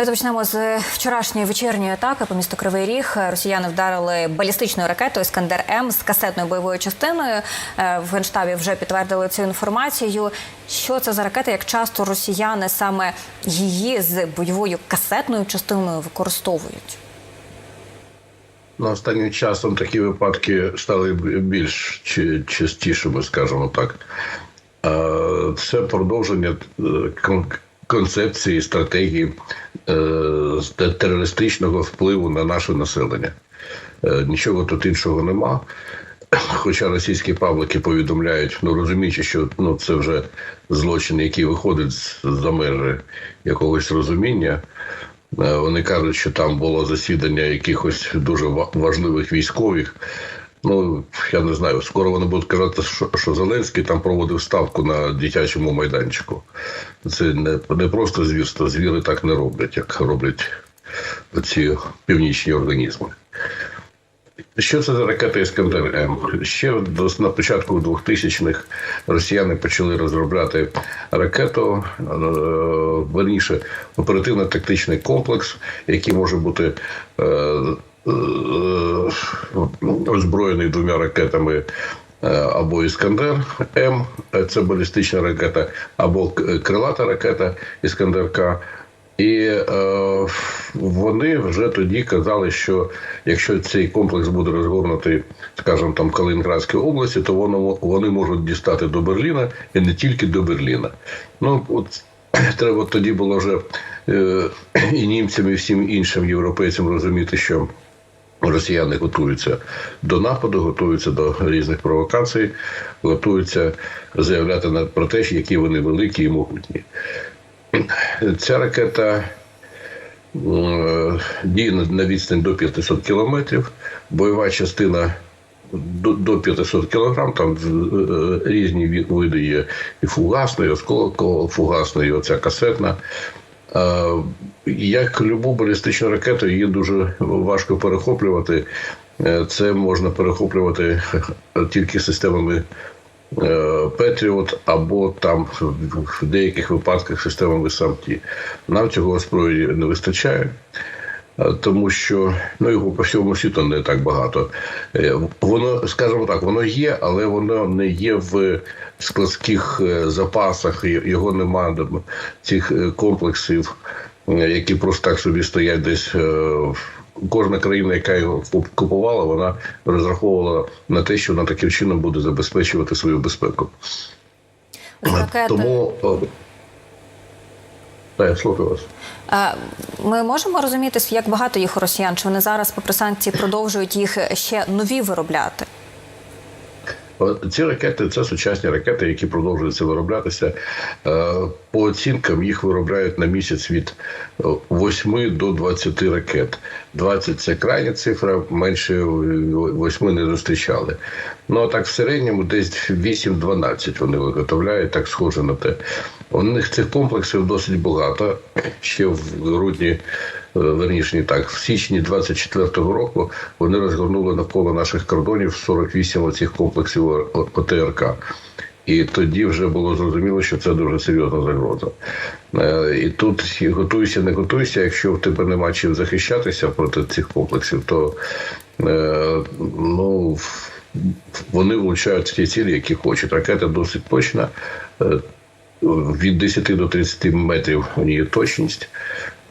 Давайте почнемо з вчорашньої вечірньої атаки по місту Кривий Ріг. Росіяни вдарили балістичною ракетою Іскандер М з касетною бойовою частиною. Е, В генштабі вже підтвердили цю інформацію. Що це за ракета? Як часто росіяни саме її з бойовою касетною частиною використовують? Ну, останнім часом такі випадки стали більш частішими, скажімо так. Е, Це продовження е, концепції стратегії е, терористичного впливу на наше населення. Е, Нічого тут іншого нема. Хоча російські паблики повідомляють, ну розуміючи, що ну це вже злочин, який виходить за межі якогось розуміння. Е, Вони кажуть, що там було засідання якихось дуже важливих військових. Ну я не знаю, скоро вони будуть казати, що, що Зеленський там проводив ставку на дитячому майданчику. Це не, не просто звірство, звіри так не роблять, як роблять ці північні організми. Що це за ракета Іскандер М? Ще на початку 2000-х росіяни почали розробляти ракету, е, верніше оперативно-тактичний комплекс, який може бути е, озброєний двома ракетами. е, Або Іскандер М, е, це балістична ракета, або крилата ракета Іскандер К. І е, вони вже тоді казали, що якщо цей комплекс буде розгорнутий, скажімо, там в області, то воно вони можуть дістати до Берліна і не тільки до Берліна. Ну от треба тоді було вже е, і німцям, і всім іншим європейцям розуміти, що. Росіяни готуються до нападу, готуються до різних провокацій, готуються заявляти про те, які вони великі і могутні. Ця ракета е, діє на- відстань до 500 кілометрів, бойова частина до, до 500 кілограм, там е, різні ві- види є і фугасна, і осколково фугасна, і оця касетна. Як любу балістичну ракету, її дуже важко перехоплювати. Е, Це можна перехоплювати тільки системами е, Петріот або там в деяких випадках системами САМТі. Нам цього зброї не вистачає. Е, Тому що ну його по всьому світу не так багато. Е, Воно, скажімо так, воно є, але воно не є в складських е, запасах. Його немає цих комплексів, які просто так собі стоять десь. Кожна країна, яка його купувала, вона розраховувала на те, що вона таким чином буде забезпечувати свою безпеку. Тому Так, я слухаю вас. Е, ми можемо розуміти, як багато їх росіян, чи вони зараз, попри санкції, продовжують їх ще нові виробляти? Ці ракети це сучасні ракети, які продовжуються вироблятися. Е, По оцінкам їх виробляють на місяць від е, 8 до 20 ракет. 20 – це крайня цифра, менше 8 не зустрічали. Ну а так в середньому десь 8-12 вони виготовляють, так схоже на те. У них цих комплексів досить багато. Ще в грудні е, верніше так, в січні 24-го року вони розгорнули навколо наших кордонів 48 оцих комплексів ОТРК. І тоді вже було зрозуміло, що це дуже серйозна загроза. Е, І тут готуйся, не готуйся. Якщо в тебе нема чим захищатися проти цих комплексів, то е, ну, вони влучають ті цілі, які хочуть. Ракета досить точна. Від 10 до 30 метрів у ній точність,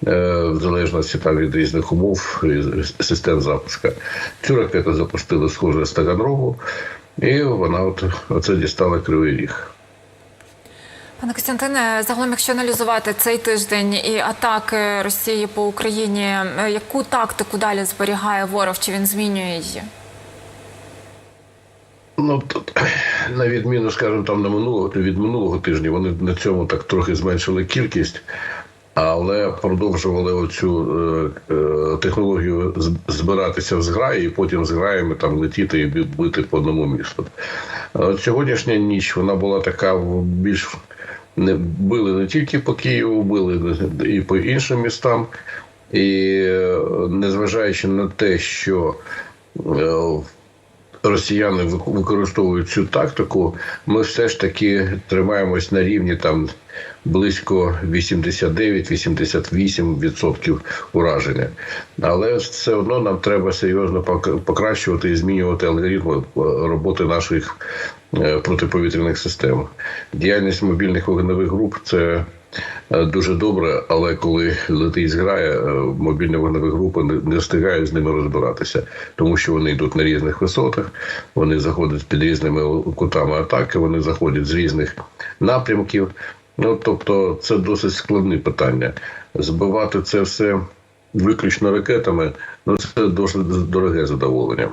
е, в залежності там від різних умов і систем запуска. Цю ракету запустили схоже з Таганрогу, і вона от оце дістала кривий ріг. Пане Костянтине, загалом, якщо аналізувати цей тиждень і атаки Росії по Україні, е, яку тактику далі зберігає ворог? Чи він змінює її? Ну тут, на відміну, скажімо, там на минулого від минулого тижня вони на цьому так трохи зменшили кількість, але продовжували оцю е, е, технологію збиратися в зграї, і потім з граями там летіти і бити по одному місту. Сьогоднішня ніч вона була така більш не били не тільки по Києву, били і по іншим містам. І е, незважаючи на те, що е, росіяни використовують цю тактику, ми все ж таки тримаємось на рівні там близько 89-88% ураження. Але все одно нам треба серйозно пок- покращувати і змінювати алгоритми е, роботи наших е, протиповітряних систем. Діяльність мобільних вогневих груп це. Е, Дуже добре, але коли летить зграя, е, мобільні вогневі групи не, встигають з ними розбиратися, тому що вони йдуть на різних висотах, вони заходять під різними кутами атаки, вони заходять з різних напрямків. Ну тобто, це досить складне питання. Збивати це все виключно ракетами, ну це досить дороге задоволення.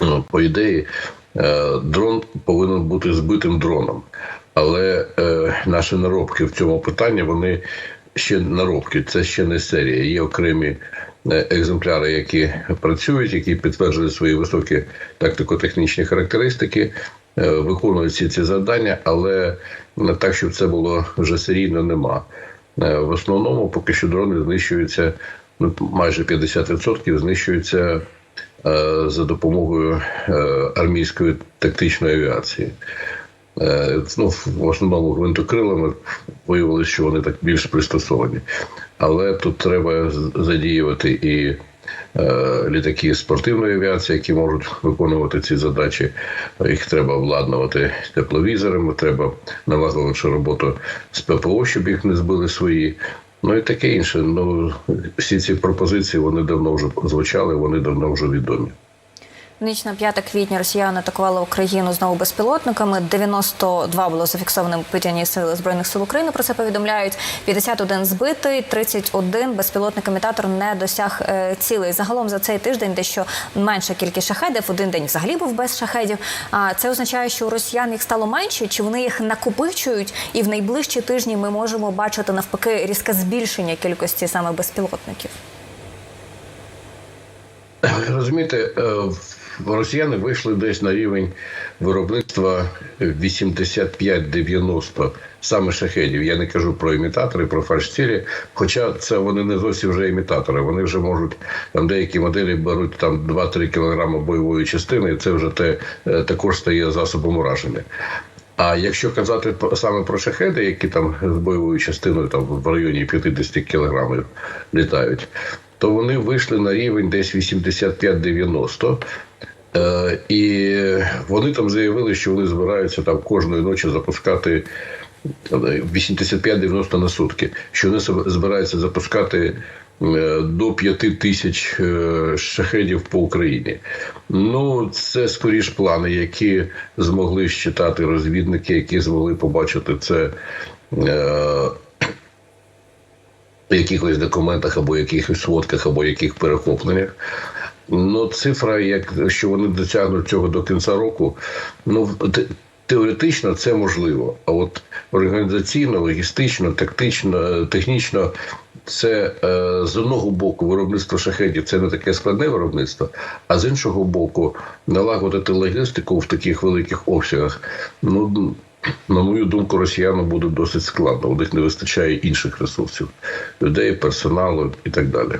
Ну, По ідеї, дрон повинен бути збитим дроном. Але е, наші наробки в цьому питанні вони ще наробки, це ще не серія. Є окремі е, екземпляри, які працюють, які підтверджують свої високі тактико-технічні характеристики, е, виконують всі ці завдання, але не так, щоб це було вже серійно, нема. Е, В основному поки що дрони знищуються ну, майже 50% знищуються е, за допомогою е, армійської тактичної авіації. Е, Ну, в основному гвинтокрилами виявилося, що вони так більш пристосовані. Але тут треба задіювати і е, літаки спортивної авіації, які можуть виконувати ці задачі. Їх треба обладнувати тепловізорами, треба налагодити роботу з ППО, щоб їх не збили свої. Ну і таке інше. Ну всі ці пропозиції вони давно вже звучали, вони давно вже відомі. Ніч на 5 квітня росіяни атакували Україну знову безпілотниками. 92 було зафіксовано в сили збройних сил України. Про це повідомляють. 51 збитий, 31 безпілотник-імітатор не досяг е, цілей. Загалом за цей тиждень дещо менша кількість шахедів. Один день взагалі був без шахедів. А це означає, що у росіян їх стало менше, чи вони їх накопичують, і в найближчі тижні ми можемо бачити навпаки різке збільшення кількості саме безпілотників. Розумієте, е, росіяни вийшли десь на рівень виробництва 85-90 саме шахедів. Я не кажу про імітатори, про фальшцілі. Хоча це вони не зовсім вже імітатори. Вони вже можуть там деякі моделі беруть там 2-3 кілограми бойової частини, і це вже те е, також стає засобом ураження. А якщо казати саме про шахеди, які там з бойовою частиною там в районі 50 кілограмів літають, то вони вийшли на рівень десь 85-90. Е, і вони там заявили, що вони збираються там кожної ночі запускати е, 85-90 на сутки. Що вони збираються запускати е, до 5 тисяч е, шахедів по Україні. Ну, це скоріш плани, які змогли щитати розвідники, які змогли побачити це. Якихось документах або якихось сводках, або яких перехопленнях. Ну, цифра, як що вони досягнуть цього до кінця року, ну теоретично це можливо. А от організаційно, логістично, тактично, технічно, це е, з одного боку виробництво шахедів це не таке складне виробництво, а з іншого боку, налагодити логістику в таких великих обсягах. Ну на мою думку, росіянам буде досить складно. У них не вистачає інших ресурсів, людей, персоналу і так далі.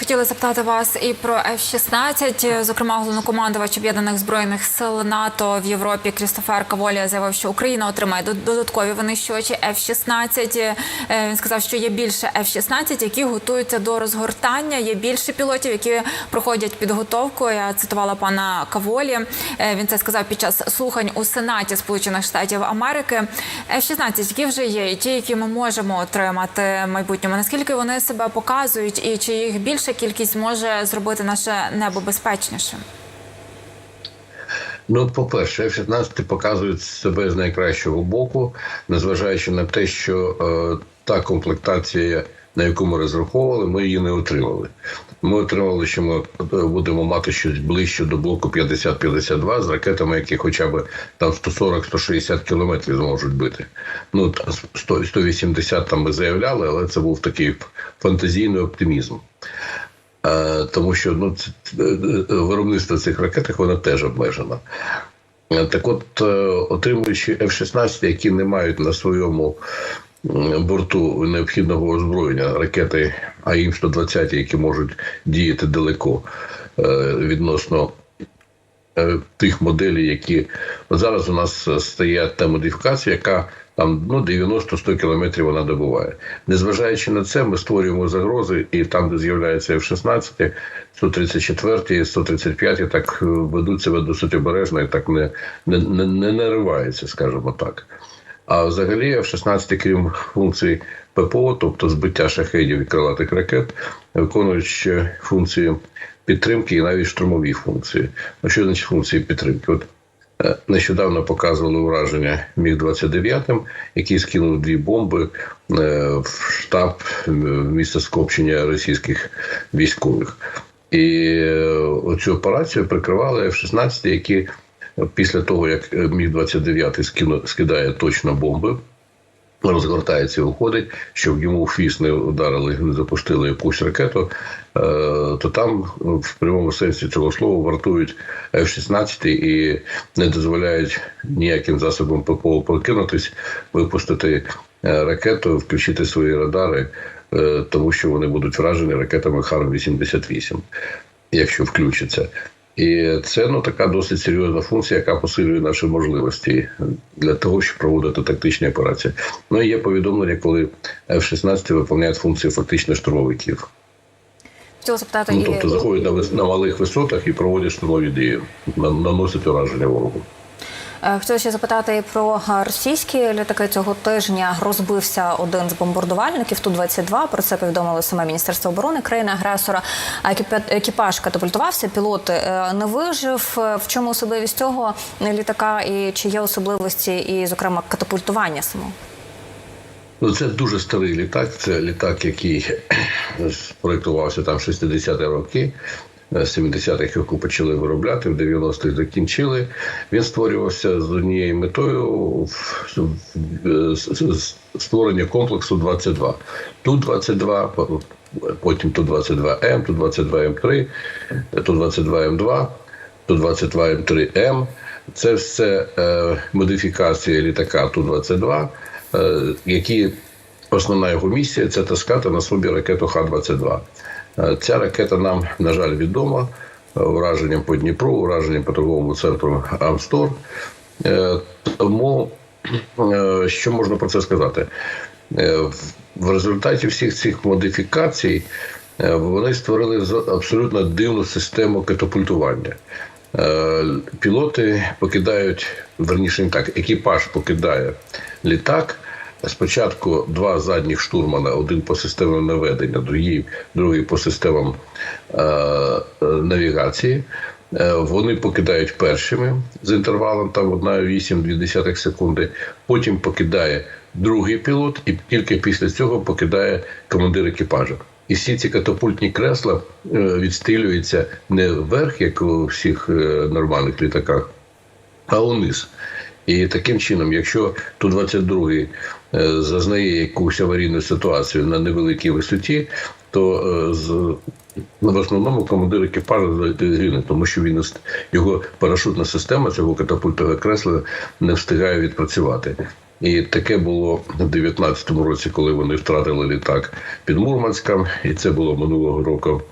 Хотіла запитати вас і про F-16. Зокрема, головнокомандувач об'єднаних збройних сил НАТО в Європі Крістофер Каволія заявив, що Україна отримає дод- додаткові винищувачі F-16. Е, Він сказав, що є більше F-16, які готуються до розгортання. Є більше пілотів, які проходять підготовку. Я цитувала пана Каволі. Е, Він це сказав під час слухань у Сенаті Сполучених Штатів Америки. F-16, які вже є, і ті, які ми можемо отримати в майбутньому. Наскільки вони себе показують, і чи їх більша кількість може зробити наше небо безпечнішим? Ну, по-перше, F-16 показують себе з найкращого боку, незважаючи на те, що е, та комплектація, на яку ми розраховували, ми її не отримали. Ми отримали, що ми е, будемо мати щось ближче до блоку 50-52 з ракетами, які хоча б там 140-160 кілометрів зможуть бити. Ну, 100, 180 там ми заявляли, але це був такий фантазійний оптимізм. Е, тому що ну, е, е, виробництво цих ракет воно теж обмежено. Так от, отримуючи F-16, які не мають на своєму борту необхідного озброєння ракети АІМ-120, які можуть діяти далеко е, відносно е, тих моделей, які зараз у нас е, стоять та модифікація, яка там ну 90-100 кілометрів вона добуває. Незважаючи на це, ми створюємо загрози, і там, де з'являється F-16, 134, 135, так ведуть себе досить обережно і так не, не, не, не нариваються, скажімо так. А взагалі F-16, крім функцій ППО, тобто збиття шахедів і крилатих ракет, виконують ще функції підтримки і навіть штурмові функції. Ну, що значить функції підтримки? От е, нещодавно показували ураження Міг-29, який скинув дві бомби е, в штаб е, місце скопчення російських військових. І оцю операцію прикривали F-16, які після того, як Міг-29 скину- скидає точно бомби, розгортається і уходить, щоб йому фіс не ударили, не запустили якусь ракету, е, то там в прямому сенсі цього слова вартують F-16 і не дозволяють ніяким засобам ППО прокинутись, випустити е, ракету, включити свої радари, е, тому що вони будуть вражені ракетами Хар-88, якщо включаться. І це ну така досить серйозна функція, яка посилює наші можливості для того, щоб проводити тактичні операції. Ну і є повідомлення, коли F-16 виконують функції фактично штурмовиків. Хотіла запитати, Ну тобто заходять на на малих висотах і проводять штурмові дії, на- наносять ураження ворогу. Е, Хотіла ще запитати про е, російські літаки цього тижня. Розбився один з бомбардувальників Ту-22. Про це повідомило саме Міністерство оборони країни-агресора. Екіпаж катапультувався, пілот е, не вижив. В чому особливість цього літака і чи є особливості, і, зокрема, катапультування самого? Ну, це дуже старий літак. Це літак, який проєктувався там в 60-ті роки. З 70-х його почали виробляти, в 90-х закінчили. Він створювався з однією метою з- створення комплексу 22. Ту-22, потім Ту-22М, Ту-22М3, Ту-22М2, Ту-22М3М. Це все е, модифікації літака Ту-22, е, які основна його місія це таскати на собі ракету Х-22. Е, Ця ракета нам, на жаль, відома е, ураженням по Дніпру, ураженням по торговому центру Амстор. Е, Тому е, що можна про це сказати? Е, в- результаті всіх цих модифікацій е, вони створили абсолютно дивну систему катапультування. Е, Пілоти покидають, верніше так, екіпаж покидає літак. Спочатку два задніх штурмана, один по системам наведення, другий, другий по системам е, е, навігації. Е, Вони покидають першими з інтервалом там 1,8 секунди. Потім покидає другий пілот, і тільки після цього покидає командир екіпажу. І всі ці катапультні кресла е, відстрілюються не вверх, як у всіх нормальних літаках, а униз. І таким чином, якщо Ту-22 е, зазнає якусь аварійну ситуацію на невеликій висоті, то е, з, в основному командир екіпажу згине, тому що він його парашутна система цього катапультового кресла не встигає відпрацювати. І таке було в 19-му році, коли вони втратили літак під Мурманськом, і це було минулого року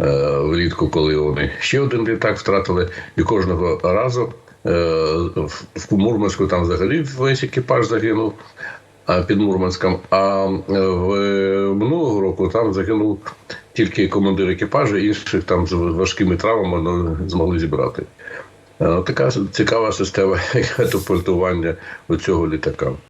е, влітку, коли вони ще один літак втратили, і кожного разу в в Мурманську там взагалі весь екіпаж загинув під Мурманськом. А е, в минулого року там загинув тільки командир екіпажу, інших там з важкими травмами не змогли зібрати. Е, Така цікава система катапультування у цього літака.